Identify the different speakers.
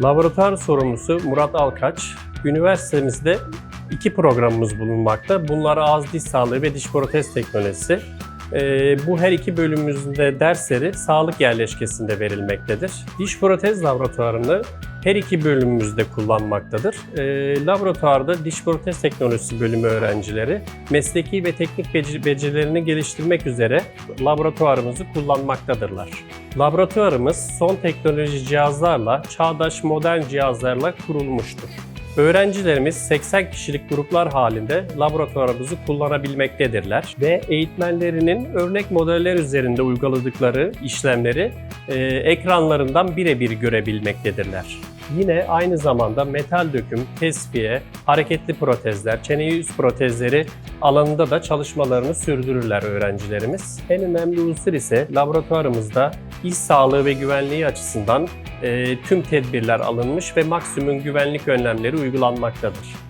Speaker 1: Laboratuvar sorumlusu Murat Alkaç. Üniversitemizde iki programımız bulunmakta. Bunlar ağız diş sağlığı ve diş protez teknolojisi. Ee, bu her iki bölümümüzde dersleri sağlık yerleşkesinde verilmektedir. Diş protez laboratuvarını her iki bölümümüzde kullanmaktadır. Ee, laboratuvarda diş protez teknolojisi bölümü öğrencileri mesleki ve teknik becerilerini geliştirmek üzere laboratuvarımızı kullanmaktadırlar. Laboratuvarımız son teknoloji cihazlarla, çağdaş modern cihazlarla kurulmuştur. Öğrencilerimiz 80 kişilik gruplar halinde laboratuvarımızı kullanabilmektedirler ve eğitmenlerinin örnek modeller üzerinde uyguladıkları işlemleri e, ekranlarından birebir görebilmektedirler. Yine aynı zamanda metal döküm, tesviye, hareketli protezler, çene yüz protezleri alanında da çalışmalarını sürdürürler öğrencilerimiz. En önemli unsur ise laboratuvarımızda iş sağlığı ve güvenliği açısından e, tüm tedbirler alınmış ve maksimum güvenlik önlemleri uygulanmaktadır.